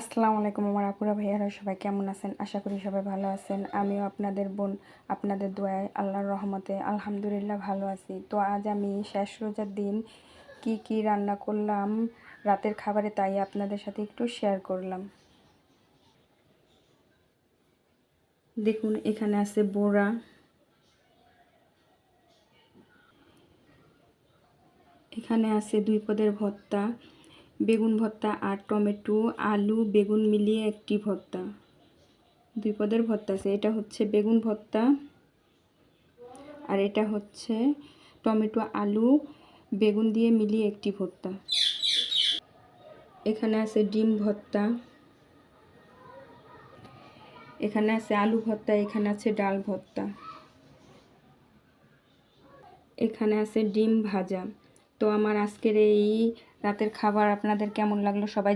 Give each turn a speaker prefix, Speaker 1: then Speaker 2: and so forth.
Speaker 1: আসসালামু আলাইকুম আমার আপুরা ভাইয়ারা, সবাই কেমন আছেন? আশা করি সবাই ভালো আছেন। আমিও আপনাদের বোন, আপনাদের দোয়ায় আল্লাহর রহমতে আলহামদুলিল্লাহ ভালো আছি। তো আজ আমি শেষ রোজার দিন কি কি রান্না করলাম, রাতের খাবারে তাই আপনাদের সাথে একটু শেয়ার করলাম। দেখুন, এখানে আছে বোড়া এখানে আছে দুই পদের ভর্তা বেগুন ভর্তা আর টমেটো, আলু, বেগুন মিলিয়ে একটি ভর্তা। দুই পদের ভর্তা আছে। এটা হচ্ছে বেগুন ভর্তা আর এটা হচ্ছে টমেটো, আলু, বেগুন দিয়ে মিলিয়ে একটি ভর্তা। এখানে আছে ডিম ভর্তা। এখানে আছে আলু ভর্তা, এখানে আছে ডাল ভর্তা। এখানে আছে ডিম ভাজা। তো আমার আজকের এই রাতের খাবার আপনাদের কেমন লাগল? সবাই